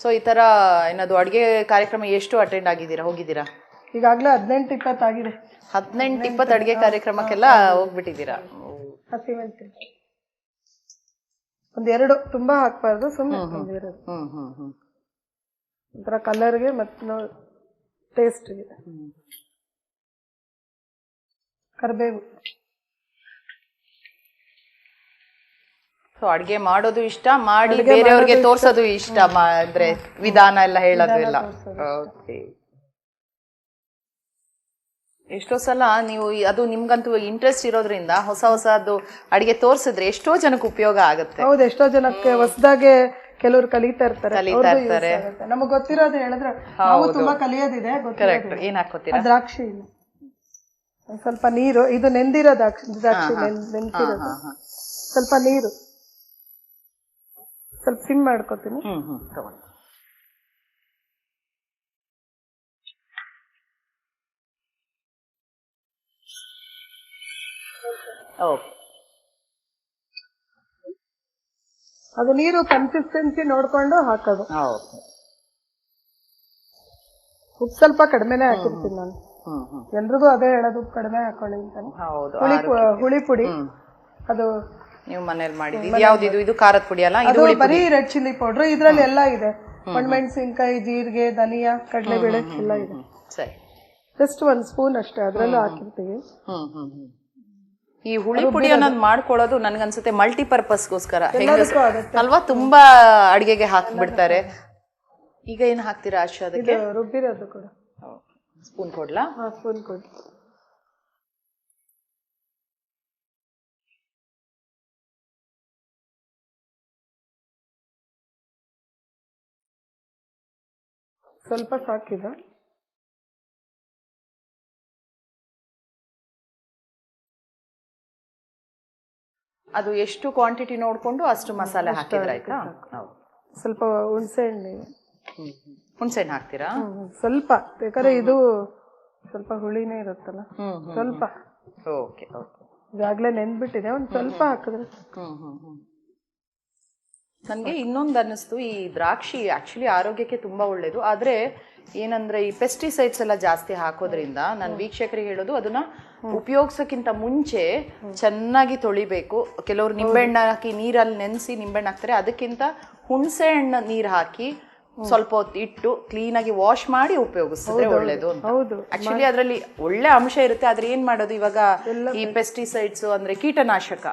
ಸೊ ಈ ತರ ಏನದು ಅಡಿಗೆ ಕಾರ್ಯಕ್ರಮ ಎಷ್ಟು ಅಟೆಂಡ್ ಆಗಿದ್ದೀರಾ? ಹೋಗಿದ್ದೀರಾ? ಈಗಾಗ್ಲೇ ಹದಿನೆಂಟು ಇಪ್ಪತ್ತಾಗಿದೆ. ಹದಿನೆಂಟು ಇಪ್ಪತ್ತು ಅಡುಗೆ ಕಾರ್ಯಕ್ರಮಕ್ಕೆಲ್ಲ ಹೋಗ್ಬಿಟ್ಟಿದ್ದೀರಾ? ಹಸಿಮೆಂತೆ ಒಂದೆರಡು ತುಂಬಾ ಹಾಕ್ಬಾರ್ದು ಸುಮ್ಮನೆ ಒಂದೆರಡು ಹ್ಮ್. ಹ್ಮ್ ಹ್ಮ್ ಒಂಥರ ಕಲರ್ಗೆ ಮತ್ತು ಟೇಸ್ಟ್ಗೆ ಕರಿಬೇವು. ಸೊ ಅಡ್ಗೆ ಮಾಡೋದು ಇಷ್ಟ ಮಾಡಿ ಬೇರೆಯವ್ರಿಗೆ ತೋರ್ಸೋದು ಇಷ್ಟ ಮಾ- ಅಂದ್ರೆ ವಿಧಾನ ಎಲ್ಲ ಹೇಳೋದು ಎಲ್ಲ ಓಕೆ ಎಷ್ಟೋ ಸಲ ನೀವು ಅದು ನಿಮ್ಗಂತೂ ಇಂಟ್ರೆಸ್ಟ್ ಇರೋದ್ರಿಂದ ಹೊಸ ಹೊಸದು ಅಡಿಗೆ ತೋರಿಸಿದ್ರೆ ಎಷ್ಟೋ ಜನಕ್ಕೆ ಉಪಯೋಗ ಆಗುತ್ತೆ. ಹೌದು ಎಷ್ಟೋ ಜನಕ್ಕೆ ಹೊಸದಾಗೆ ಕೆಲವರು ಕಲಿತಾ ಇರ್ತಾರೆ. ಕಲಿತಾ ಇರ್ತಾರೆ. ನಮಗೆ ಗೊತ್ತಿರೋದು ಹೇಳಿದ್ರೆ ನಾವು ತುಂಬಾ ಕಲಿಯೋದಿದೆ. ಕರೆಕ್ಟ್ ಏನ್ ಹಾಕೋತೀರಾ ದ್ರಾಕ್ಷಿ ಸ್ವಲ್ಪ ನೀರು ಇದು ನೆಂದಿರೋ ದ್ರಾಕ್ಷಿ ದ್ರಾಕ್ಷಿ ಸ್ವಲ್ಪ ನೀರು. ಸ್ವಲ್ಪ ಸಿಮ್ ಮಾಡ್ಕೋತೀನಿ. ಹ್ಮ್ ಹ್ಮ್. ತಗೊಂಡು ಓಕೆ ಅದು ನೀರು ಕನ್ಸಿಸ್ಟೆನ್ಸಿ ನೋಡ್ಕೊಂಡು ಹಾಕೋದು. ಓಕೆ ಉಪ್ಪು ಸ್ವಲ್ಪ ಕಡಿಮೆನೆ ಹಾಕಿರ್ತೀನಿ ನಾನು. ಎಲ್ರಿಗೂ ಅದೇ ಹೇಳೋದು ಉಪ್ಪು ಕಡಿಮೆ ಹಾಕೊಳ್ಳಿ ಅಂತ ಹೌದು ಹುಳಿ ಪು- ಹುಳಿ ಪುಡಿ. ಅದು ನೀವು ಮನೇಲಿ ಮಾಡಿದ್ದು ಇದು ಯಾವ್ದಿದು ಇದು? ಖಾರದ ಪುಡಿ ಅಲ್ಲ? ಇದು ಅದು ಬರೀ ರೆಡ್ ಚಿಲ್ಲಿ ಪೌಡರ್. ಇದ್ರಲ್ಲಿ ಎಲ್ಲ ಇದೆ. ಒಣಮೆಣಸಿನ್ಕಾಯಿ ಜೀರಿಗೆ ಧನಿಯಾ ಕಡಲೆಬೇಳೆ ಎಲ್ಲ ಇದೆ. ಸರಿ. ಜಸ್ಟ್ ಒಂದ್ ಸ್ಪೂನ್ ಅಷ್ಟೇ. ಅದ್ರಲ್ಲೂ ಹಾಕಿರ್ತೀವಿ. ಹ್ಮ್ ಹ್ಮ್ ಹ್ಮ್. ಈ ಹುಳಿ ಪುಡಿ ಅನ್ನೋದು ಮಾಡ್ಕೊಳ್ಳೋದು ನನ್ಗನ್ಸುತ್ತೆ ಮಲ್ಟಿಪರ್ಪಸ್ಗೋಸ್ಕರ. ಅಲ್ವಾ ತುಂಬಾ ಅಡಿಗೆಗೆ ಹಾಕ್ಬಿಡ್ತಾರೆ. ಈಗ ಏನ್ ಹಾಕ್ತೀರಾ ಆಶಾ ಅದಕ್ಕೆ? ರುಬ್ಬಿರೋದು ಕೂಡ. ಸ್ಪೂನ್ ಕೊಡ್ಲಾ? ಸ್ಪೂನ್ ಕೊಡಿ. ಸ್ವಲ್ಪ ಸಾಕಿದ? ಅದು ಎಷ್ಟು ಕ್ವಾಂಟಿಟಿ ನೋಡಿಕೊಂಡು ಅಷ್ಟು ಮಸಾಲೆ ಹಾಕಿದ್ರೆ ಆಯ್ತಾ? ಹೌದು. ಸ್ವಲ್ಪ ಹುಣಸೆ ಹಣ್ಣು. ಹ್ಮ್ ಹ್ಮ್. ಹಾಕ್ತೀರಾ? ಸ್ವಲ್ಪ. ಬೇಕಾದ್ರೆ ಇದು ಸ್ವಲ್ಪ ಹುಳಿನೇ ಇರುತ್ತಲ್ಲ? ಸ್ವಲ್ಪ. Okay okay. ಈಗಾಗ್ಲೇ ನೆನ್ಬಿಟ್ಟಿದೆ. ಒಂದು ಸ್ವಲ್ಪ ಹಾಕಿದ್ರೆ ನನಗೆ ಇನ್ನೊಂದು ಅನ್ನಿಸ್ತು. ಈ ದ್ರಾಕ್ಷಿ ಆ್ಯಕ್ಚುಲಿ ಆರೋಗ್ಯಕ್ಕೆ ತುಂಬ ಒಳ್ಳೆಯದು ಆದ್ರೆ ಏನಂದ್ರೆ ಈ ಪೆಸ್ಟಿಸೈಡ್ಸ್ ಎಲ್ಲ ಜಾಸ್ತಿ ಹಾಕೋದ್ರಿಂದ ನಾನು ವೀಕ್ಷಕರಿಗೆ ಹೇಳೋದು ಅದನ್ನ ಉಪಯೋಗಿಸೋಕ್ಕಿಂತ ಮುಂಚೆ ಚೆನ್ನಾಗಿ ತೊಳಿಬೇಕು. ಕೆಲವರು ನಿಂಬೆಹಣ್ಣು ಹಾಕಿ ನೀರಲ್ಲಿ ನೆನೆಸಿ ನಿಂಬೆಹಣ್ಣು ಹಾಕ್ತಾರೆ. ಅದಕ್ಕಿಂತ ಹುಣಸೆ ಹಣ್ಣು ನೀರು ಹಾಕಿ ಸ್ವಲ್ಪ ಹೊತ್ತು ಇಟ್ಟು ಕ್ಲೀನ್ ಆಗಿ ವಾಶ್ ಮಾಡಿ ಉಪಯೋಗಿಸಿದ್ರೆ ಒಳ್ಳೇದು ಹೌದು. ಆಕ್ಚುಲಿ ಅದರಲ್ಲಿ ಒಳ್ಳೆ ಅಂಶ ಇರುತ್ತೆ. ಆದ್ರೆ ಏನ್ ಮಾಡೋದು? ಇವಾಗ ಈ ಪೆಸ್ಟಿಸೈಡ್ಸ್ ಅಂದ್ರೆ ಕೀಟನಾಶಕ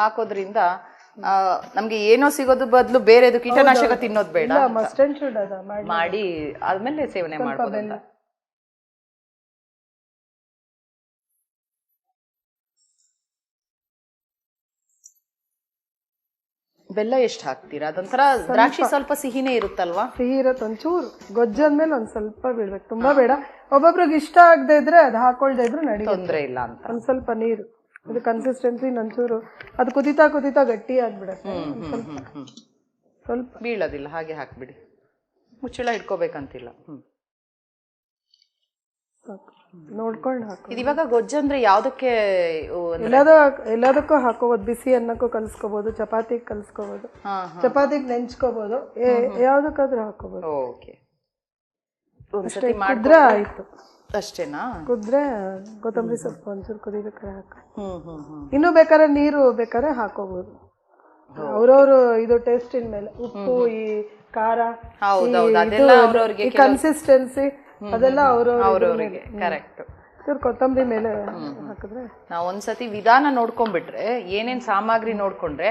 ಹಾಕೋದ್ರಿಂದ ನಮ್ಗೆ ಏನೋ ಸಿಗೋದು ಬದಲು ಬೇರೆದು ಕೀಟನಾಶಕ ತಿನ್ನೋದು ಬೇಡ ಮಸ್ಟ್ ಅಂಡ್ ಶುಡ್ ಅದ ಮಾಡಿ. ಮಾಡಿ ಆದ್ಮೇಲೆ ಸೇವನೆ ಮಾಡ್ಬೋದು ಅಂತ. ಬೆಲ್ಲ. ಎಷ್ಟು ಹಾಕ್ತೀರಾ? ಅದೊಂಥರ ದ್ರಾಕ್ಷಿ ಸ್ವಲ್ಪ ಸಿಹಿನೇ ಇರುತ್ತಲ್ವಾ? ಸಿಹಿ ಇರತ್ತೆ ಒಂಚೂರು. ಗೊಜ್ಜಾದ ಮೇಲೆ ಒಂದ್ ಸ್ವಲ್ಪ ಬೀಳ್ಬೇಕು ತುಂಬಾ ಬೇಡ. ಒಬ್ಬೊಬ್ರಿಗೆ ಇಷ್ಟ ಆಗದೆ ಇದ್ರೆ ಅದು ಹಾಕೊಳ್ದೆ ಇದ್ರು ನಡೆಯುತ್ತೆ. ತೊಂದ್ರೆ ಇಲ್ಲ ಅಂತ. ಒಂದ್ ಸ್ವಲ್ಪ ನೀರು. ಇದು ಕನ್ಸಿಸ್ಟೆನ್ಸಿ ನಂಚೂರು ಅದು ಕುದಿತಾ ಕುದಿತಾ ಗಟ್ಟಿ ಆಗ್ಬಿಡತ್ತೆ. ಸ್ವಲ್ಪ ಬೀಳೋದಿಲ್ಲ ಹಾಗೆ ಹಾಕ್ಬಿಡಿ. ಮುಚ್ಚಳ ಇಟ್ಕೋಬೇಕಂತಿಲ್ಲ. ನೋಡ್ಕೊಂಡು ಹಾಕೋ. ಇದು ಇವಾಗ ಗೊಜ್ಜಂದ್ರೆ ಯಾವುದಕ್ಕೆ ಎಲ್ಲದೋ ಎಲ್ಲದಕ್ಕೂ ಹಾಕೋಬಹುದು ಬಿಸಿ ಅನ್ನಕ್ಕೂ ಕಲ್ಸ್ಕೋಬಹುದು ಚಪಾತಿಗೆ ಹಾ ಚಪಾತಿಗೆ ನೆಂಚ್ಕೋಬಹುದು ಯಾವ್ದಕ್ಕಾದ್ರೂ ಹಾಕೋಬಹುದು ಓಕೆ. ಒಂದ್ಸತಿ ಮಾಡಿದ್ರೆ ಆಯ್ತು. ಅಷ್ಟೇನಾ? ಕುದ್ರೆ ಕೊತ್ತಂಬರಿ ಸೊಪ್ಪು ಒಂಚೂರು ಕುದಿಬೇಕಾದ್ರೆ ಹಾಕ. ಹ್ಮ್ ಹ್ಮ್ ಹ್ಮ್. ಇನ್ನು ಬೇಕಾದ್ರೆ ನೀರು ಬೇಕಾದ್ರೆ ಹಾಕೋಬಹುದು ಅವ್ರವ್ರು ಇದು ಟೇಸ್ಟಿನ ಮೇಲೆ ಉಪ್ಪು ಈ ಖಾರ ಹೌದೌದು ಅದೆಲ್ಲ ಅವ್ರವ್ರಿಗೆ ಕನ್ಸಿಸ್ಟೆನ್ಸಿ ಅದೆಲ್ಲ ಅವ್ರವ್ರ ಅವ್ರವ್ರಿಗೆ ಕರೆಕ್ಟ್ ಚೂರು ಕೊತ್ತಂಬರಿ ಮೇಲೆ ಹಾಕಿದ್ರೆ. ನಾವು ಒಂದ್ಸತಿ ವಿಧಾನ ನೋಡ್ಕೊಂಡ್ಬಿಟ್ರೆ ಏನೇನ್ ಸಾಮಗ್ರಿ ನೋಡ್ಕೊಂಡ್ರೆ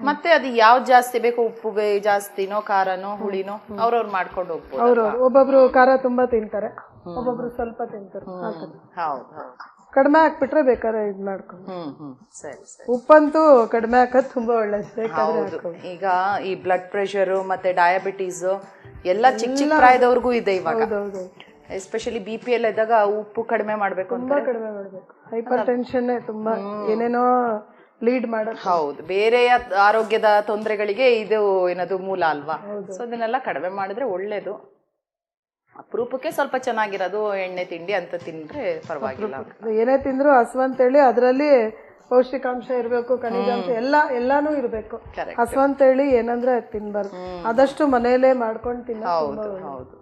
ಮತ್ತೆ ಅದು ಯಾವ್ದು ಜಾಸ್ತಿ ಬೇಕು ಉಪ್ಪು ಬೇ ಜಾಸ್ತಿನೋ ಖಾರನೋ ಹುಳಿನೋ ಅವ್ರವ್ರು ಮಾಡ್ಕೊಂಡು ಹೋಗ್ಬೋದು ಅವ್ರವ್ರು ಒಬ್ಬೊಬ್ರು ಖಾರ ತುಂಬಾ ತಿಂತಾರೆ. ಒಬ್ಬೊಬ್ರು ಸ್ವಲ್ಪ ತಿಂತಾರೆ. ಹೌದು ಹೌದು. ಕಡಿಮೆ ಹಾಕ್ಬಿಟ್ರೆ ಬೇಕಾದ್ರೆ ಇದು ಮಾಡ್ಕೊಂಡು ಹ್ಮ್ ಹ್ಮ್. ಸರಿ ಸರಿ. ಉಪ್ಪಂತೂ ಕಡಿಮೆ ಹಾಕೋದು ತುಂಬಾ ಒಳ್ಳೇದು. ಬೇಕಾದ್ರೆ ಹೌದು. ಈಗ ಈ ಬ್ಲಡ್ ಪ್ರೆಷರ್ ಮತ್ತೆ ಡಯಾಬಿಟೀಸ್ ಎಲ್ಲ ಚಿಕ್ಕ ಚಿಕ್ಕ ಪ್ರಾಯದವ್ರಿಗೂ ಇದೆ ಇವಾಗ. ಹೌದೌದು. ಎಸ್ಪೆಷಲಿ ಬಿ ಪಿ ಎಲ್ ಇದ್ದಾಗ ಉಪ್ಪು ಕಡಿಮೆ ಮಾಡ್ಬೇಕು ಅಂತ ತುಂಬಾ ಕಡಿಮೆ ಮಾಡ್ಬೇಕು. ಹೈಪರ್ ಟೆನ್ಷನ್ ತುಂಬಾ ಏನೇನೋ ಲೀಡ್ ಮಾಡೋದು ಹೌದು. ಬೇರೆಯ ಆರೋಗ್ಯದ ತೊಂದರೆಗಳಿಗೆ ಇದು ಏನದು ಮೂಲ ಅಲ್ವಾ? ಸೊ ಅದನ್ನೆಲ್ಲ ಕಡಿಮೆ ಮಾಡಿದ್ರೆ ಒಳ್ಳೇದು. ಅಪರೂಪಕ್ಕೆ ಸ್ವಲ್ಪ ಚೆನ್ನಾಗಿರೋದು ಎಣ್ಣೆ ತಿಂಡಿ ಅಂತ ತಿಂದ್ರೆ ಪರವಾಗಿಲ್ಲ. ಏನೇ ತಿಂದ್ರು ಹಸು ಅಂತೇಳಿ ಅದರಲ್ಲಿ ಪೌಷ್ಟಿಕಾಂಶ ಇರಬೇಕು ಖನಿಜಾಂಶ ಎಲ್ಲ ಎಲ್ಲಾನು ಇರಬೇಕು. ಹಸು ಅಂತೇಳಿ ಏನಂದ್ರೆ ತಿನ್ಬಾರ್ದು. ಆದಷ್ಟು ಮನೆಯಲ್ಲೇ ಮಾಡ್ಕೊಂಡು ತಿನ್ನೋದು ಹೌದು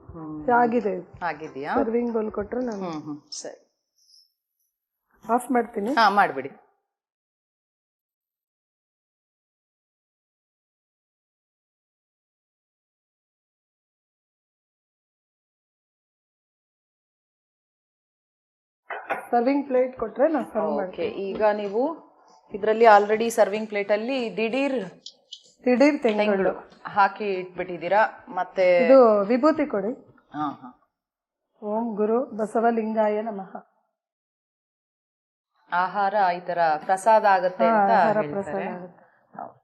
ಆಗಿದೆ ಆಗಿದ್ಯಾ? ಸರ್ವಿಂಗ್ ಬೌಲ್ ಕೊಟ್ರೆ ನಾನು ಸರಿ. ಆಫ್ ಮಾಡ್ತೀನಿ. ಹಾ ಮಾಡ್ಬಿಡಿ. ಸರ್ವಿಂಗ್ ಪ್ಲೇಟ್ ಕೊಟ್ರೆ ನಾನು ಸರ್ವ್ ಮಾಡ್ತೀನಿ. ಓಕೆ ಈಗ ನೀವು ಇದರಲ್ಲಿ ಆಲ್ರೆಡಿ ಸರ್ವಿಂಗ್ ಪ್ಲೇಟ್ ಅಲ್ಲಿ ದಿಢೀರ್ ದಿಢೀರ್ ತೆಂಗಳು. ಹಾಕಿ ಇಟ್ಬಿಟ್ಟಿದ್ದೀರಾ? ಮತ್ತೆ ಇದು ವಿಭೂತಿ ಕೊಡಿ. ಹಾ ಹಾ. ಓಂ ಗುರು ಬಸವಲಿಂಗಾಯ ನಮಃ. ಆಹಾರ ಈ ತರ ಪ್ರಸಾದ ಆಗತ್ತೆ ಅಂತ ಹೇಳ್ತಾರೆ. ಹೌದು.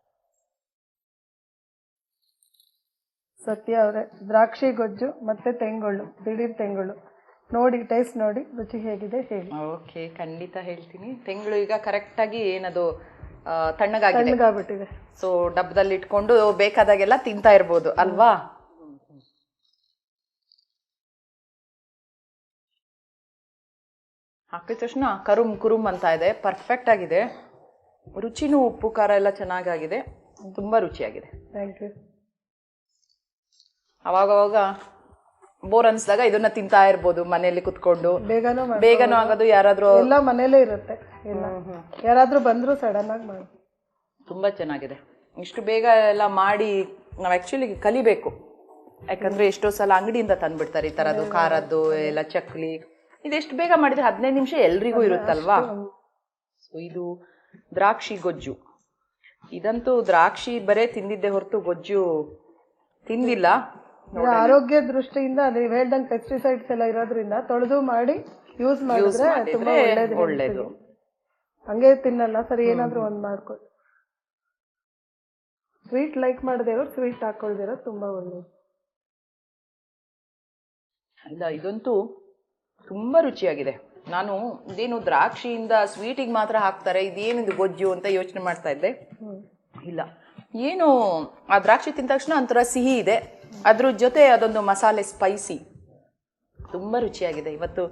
ಸತ್ಯ ಅವರೇ ದ್ರಾಕ್ಷಿ ಗೊಜ್ಜು ಮತ್ತೆ ತೆಂಗಳು ದಿಢೀರ್ ತೆಂಗುಳು ನೋಡಿ ಟೇಸ್ಟ್ ನೋಡಿ ರುಚಿ ಹೇಗಿದೆ ಹೇಳಿ. ಓಕೆ ಖಂಡಿತ ಹೇಳ್ತೀನಿ. ತಿಂಗಳು ಈಗ ಕರೆಕ್ಟ್ ಆಗಿ ಏನದು ತಣ್ಣಗಾಗಿದೆ. ತಣ್ಣಗಾಗ್ಬಿಟ್ಟಿದೆ. ಸೊ ಡಬ್ಬದಲ್ಲಿ ಇಟ್ಕೊಂಡು ಬೇಕಾದಾಗೆಲ್ಲ ತಿಂತಾ ಇರ್ಬೋದು ಅಲ್ವಾ? ಹಾಕಿದ ತಕ್ಷಣ ಕರುಮ್ ಕುರುಮ್ ಅಂತ ಇದೆ ಪರ್ಫೆಕ್ಟ್ ಆಗಿದೆ. ರುಚಿನೂ ಉಪ್ಪು ಖಾರ ಎಲ್ಲ ಚೆನ್ನಾಗಾಗಿದೆ. ತುಂಬಾ ರುಚಿಯಾಗಿದೆ. ಥ್ಯಾಂಕ್ ಯು ಅವಾಗವಾಗ ಬೋರ್ ಅನ್ಸ್ದಾಗ ಇದನ್ನ ತಿಂತಾ ಇರ್ಬೋದು ಮನೆಯಲ್ಲಿ ಕುತ್ಕೊಂಡು. ಬೇಗನೂ ಮಾಡಿ ಬೇಗನೂ ಆಗೋದು ಯಾರಾದ್ರೂ ಎಲ್ಲ ಮನೇಲೇ ಇರುತ್ತೆ ಎಲ್ಲ. ಯಾರಾದ್ರೂ ಬಂದ್ರು ಸಡನ್ ಆಗಿ ಮಾಡಿ. ತುಂಬ ಚೆನ್ನಾಗಿದೆ. ಇಷ್ಟು ಬೇಗ ಎಲ್ಲ ಮಾಡಿ ನಾವು ಆ್ಯಕ್ಚುಲಿ ಕಲಿಬೇಕು. ಯಾಕಂದ್ರೆ ಎಷ್ಟೋ ಸಲ ಅಂಗಡಿಯಿಂದ ತಂದ್ಬಿಡ್ತಾರೆ ಈ ಥರದ್ದು ಖಾರದ್ದು ಎಲ್ಲ ಚಕ್ಲಿ. ಇದೆಷ್ಟು ಬೇಗ ಮಾಡಿದ್ರೆ ಹದಿನೈದು ನಿಮಿಷ ಎಲ್ರಿಗೂ ಇರುತ್ತಲ್ವಾ? ಸೊ ಇದು ದ್ರಾಕ್ಷಿ ಗೊಜ್ಜು. ಇದಂತೂ ದ್ರಾಕ್ಷಿ ಬರೇ ತಿಂದಿದ್ದೆ ಹೊರತು ಗೊಜ್ಜು ತಿಂದಿಲ್ಲ. ಆರೋಗ್ಯ ದೃಷ್ಟಿಯಿಂದ ನೀವು ಹೇಳ್ದಂಗೆ ಪೆಸ್ಟಿಸೈಡ್ಸ್ ಎಲ್ಲ ಇರೋದ್ರಿಂದ ತೊಳೆದು ಮಾಡಿ ಯೂಸ್ ಮಾಡಿದ್ರೆ ತುಂಬಾ ಒಳ್ಳೇದು ಒಳ್ಳೇದು. ಹಂಗೆ ತಿನ್ನಲ್ಲ ಸರಿ ಏನಾದ್ರೂ ಒಂದ್ ಮಾಡ್ಕೊಳ್ಳಿ ಸ್ವೀಟ್ ಲೈಕ್ ಮಾಡದೇ ಇರೋರು ಸ್ವೀಟ್ ಹಾಕೊಳ್ದಿರೋ ತುಂಬಾ ಒಳ್ಳೇದು. ಇಲ್ಲ ಇದಂತೂ ತುಂಬಾ ರುಚಿಯಾಗಿದೆ. ನಾನು ಇದೇನು ದ್ರಾಕ್ಷಿಯಿಂದ ಸ್ವೀಟಿಗೆ ಮಾತ್ರ ಹಾಕ್ತಾರೆ ಇದೇನಿದು ಗೊಜ್ಜು ಅಂತ ಯೋಚನೆ ಮಾಡ್ತಾ ಇದ್ದೆ. ಇಲ್ಲ. ಏನು ಆ ದ್ರಾಕ್ಷಿ ತಿಂದ ತಕ್ಷಣ ಒಂಥರ ಸಿಹಿ ಇದೆ. ಅದ್ರ ಜೊತೆ ಅದೊಂದು ಮಸಾಲೆ ಸ್ಪೈಸಿ ತುಂಬ ರುಚಿಯಾಗಿದೆ. ಇವತ್ತು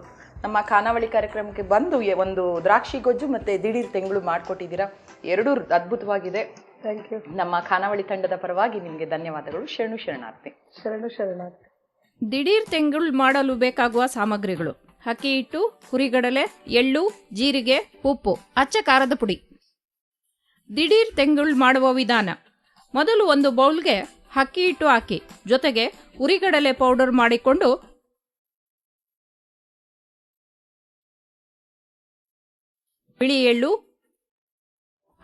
ನಮ್ಮ ಖಾನಾವಳಿ ಕಾರ್ಯಕ್ರಮಕ್ಕೆ ಬಂದು ಒಂದು ದ್ರಾಕ್ಷಿ ಗೊಜ್ಜು ಮತ್ತು ದಿಢೀರ್ ತೆಂಗಳು ಮಾಡಿಕೊಟ್ಟಿದ್ದೀರಾ. ಎರಡೂ ಅದ್ಭುತವಾಗಿದೆ. ಥ್ಯಾಂಕ್ ಯು ನಮ್ಮ ಖಾನಾವಳಿ ತಂಡದ ಪರವಾಗಿ ನಿಮಗೆ ಧನ್ಯವಾದಗಳು. ಶರಣು ಶರಣಾರ್ಥಿ. ಶರಣು ಶರಣಾರ್ಥಿ. ದಿಢೀರ್ ತೆಂಗಳು ಮಾಡಲು ಬೇಕಾಗುವ ಸಾಮಗ್ರಿಗಳು. ಅಕ್ಕಿ ಹಿಟ್ಟು ಹುರಿಗಡಲೆ ಎಳ್ಳು ಜೀರಿಗೆ ಉಪ್ಪು ಅಚ್ಚ ಖಾರದ ಪುಡಿ. ದಿಢೀರ್ ತೆಂಗಳು ಮಾಡುವ ವಿಧಾನ. ಮೊದಲು ಒಂದು ಬೌಲ್ಗೆ ಅಕ್ಕಿ ಇಟ್ಟು ಹಾಕಿ. ಜೊತೆಗೆ ಉರಿಗಡಲೆ ಪೌಡರ್ ಮಾಡಿಕೊಂಡು ಬಿಳಿ ಎಳ್ಳು,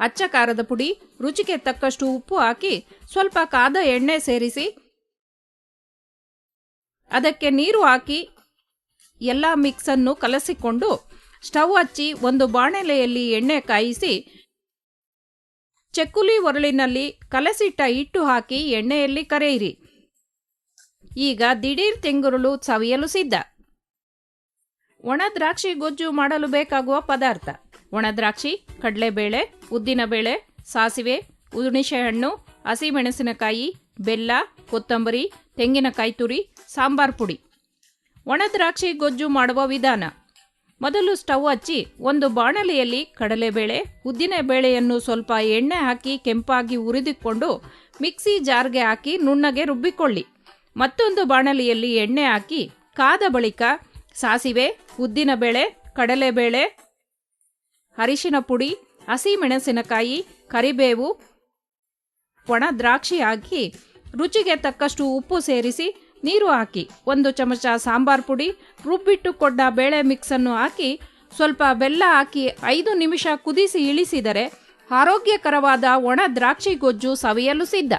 ಅಚ್ಚ ಖಾರದ ಪುಡಿ, ರುಚಿಗೆ ತಕ್ಕಷ್ಟು ಉಪ್ಪು ಹಾಕಿ ಸ್ವಲ್ಪ ಕಾದ ಎಣ್ಣೆ ಸೇರಿಸಿ ಅದಕ್ಕೆ ನೀರು ಹಾಕಿ ಎಲ್ಲ ಮಿಕ್ಸನ್ನು ಕಲಸಿಕೊಂಡು ಸ್ಟವ್ ಹಚ್ಚಿ ಒಂದು ಬಾಣಲೆಯಲ್ಲಿ ಎಣ್ಣೆ ಕಾಯಿಸಿ ಚಕ್ಕುಲಿ ಒರಳಿನಲ್ಲಿ ಕಲಸಿಟ್ಟ ಹಿಟ್ಟು ಹಾಕಿ ಎಣ್ಣೆಯಲ್ಲಿ ಕರೆಯಿರಿ. ಈಗ ದಿಢೀರ್ ತೆಂಗುರುಳು ಸವಿಯಲು ಸಿದ್ಧ. ಒಣ ದ್ರಾಕ್ಷಿ ಗೊಜ್ಜು ಮಾಡಲು ಬೇಕಾಗುವ ಪದಾರ್ಥ. ಒಣ ದ್ರಾಕ್ಷಿ, ಕಡಲೆಬೇಳೆ ಉದ್ದಿನಬೇಳೆ ಸಾಸಿವೆ ಹಣ್ಣು ಹಸಿಮೆಣಸಿನಕಾಯಿ, ಬೆಲ್ಲ, ಕೊತ್ತಂಬರಿ, ತೆಂಗಿನಕಾಯಿ ತುರಿ, ಸಾಂಬಾರ್ ಪುಡಿ. ಒಣ ದ್ರಾಕ್ಷಿ ಗೊಜ್ಜು ಮಾಡುವ ವಿಧಾನ. ಮೊದಲು ಸ್ಟವ್ ಹಚ್ಚಿ ಒಂದು ಬಾಣಲೆಯಲ್ಲಿ ಕಡಲೆಬೇಳೆ ಉದ್ದಿನಬೇಳೆಯನ್ನು ಸ್ವಲ್ಪ ಎಣ್ಣೆ ಹಾಕಿ ಕೆಂಪಾಗಿ ಹುರಿದುಕೊಂಡು ಮಿಕ್ಸಿ ಜಾರ್ಗೆ ಹಾಕಿ ನುಣ್ಣಗೆ ರುಬ್ಬಿಕೊಳ್ಳಿ. ಮತ್ತೊಂದು ಬಾಣಲೆಯಲ್ಲಿ ಎಣ್ಣೆ ಹಾಕಿ ಕಾದ ಬಳಿಕ ಸಾಸಿವೆ ಉದ್ದಿನಬೇಳೆ ಕಡಲೆಬೇಳೆ ಅರಿಶಿನ ಪುಡಿ ಹಸಿಮೆಣಸಿನಕಾಯಿ ಕರಿಬೇವು, ಒಣ ದ್ರಾಕ್ಷಿ ಹಾಕಿ ರುಚಿಗೆ ತಕ್ಕಷ್ಟು ಉಪ್ಪು ಸೇರಿಸಿ ನೀರು ಹಾಕಿ ಒಂದು ಚಮಚ ಸಾಂಬಾರ್ ಪುಡಿ ರುಬ್ಬಿಟ್ಟುಕೊಂಡ ಬೇಳೆ ಮಿಕ್ಸನ್ನು ಹಾಕಿ ಸ್ವಲ್ಪ ಬೆಲ್ಲ ಹಾಕಿ ಐದು ನಿಮಿಷ ಕುದಿಸಿ ಇಳಿಸಿದರೆ ಆರೋಗ್ಯಕರವಾದ ಒಣ ದ್ರಾಕ್ಷಿ ಗೊಜ್ಜು ಸವಿಯಲು ಸಿದ್ಧ.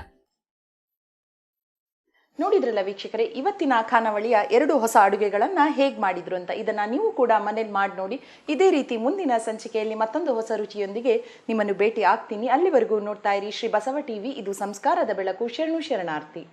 ನೋಡಿದ್ರಲ್ಲ ವೀಕ್ಷಕರೇ, ಇವತ್ತಿನ ಖಾನಾವಳಿಯ ಎರಡು ಹೊಸ ಅಡುಗೆಗಳನ್ನು ಹೇಗೆ ಮಾಡಿದ್ರು ಅಂತ? ಇದನ್ನು ನೀವು ಕೂಡ ಮನೇಲಿ ಮಾಡಿ ನೋಡಿ. ಇದೇ ರೀತಿ ಮುಂದಿನ ಸಂಚಿಕೆಯಲ್ಲಿ ಮತ್ತೊಂದು ಹೊಸ ರುಚಿಯೊಂದಿಗೆ ನಿಮ್ಮನ್ನು ಭೇಟಿ ಆಗ್ತೀನಿ. ಅಲ್ಲಿವರೆಗೂ ನೋಡ್ತಾ ಇರಿ ಶ್ರೀ ಬಸವ ಟಿವಿ. ಇದು ಸಂಸ್ಕಾರದ ಬೆಳಕು. ಶರಣು ಶರಣಾರ್ಥಿ.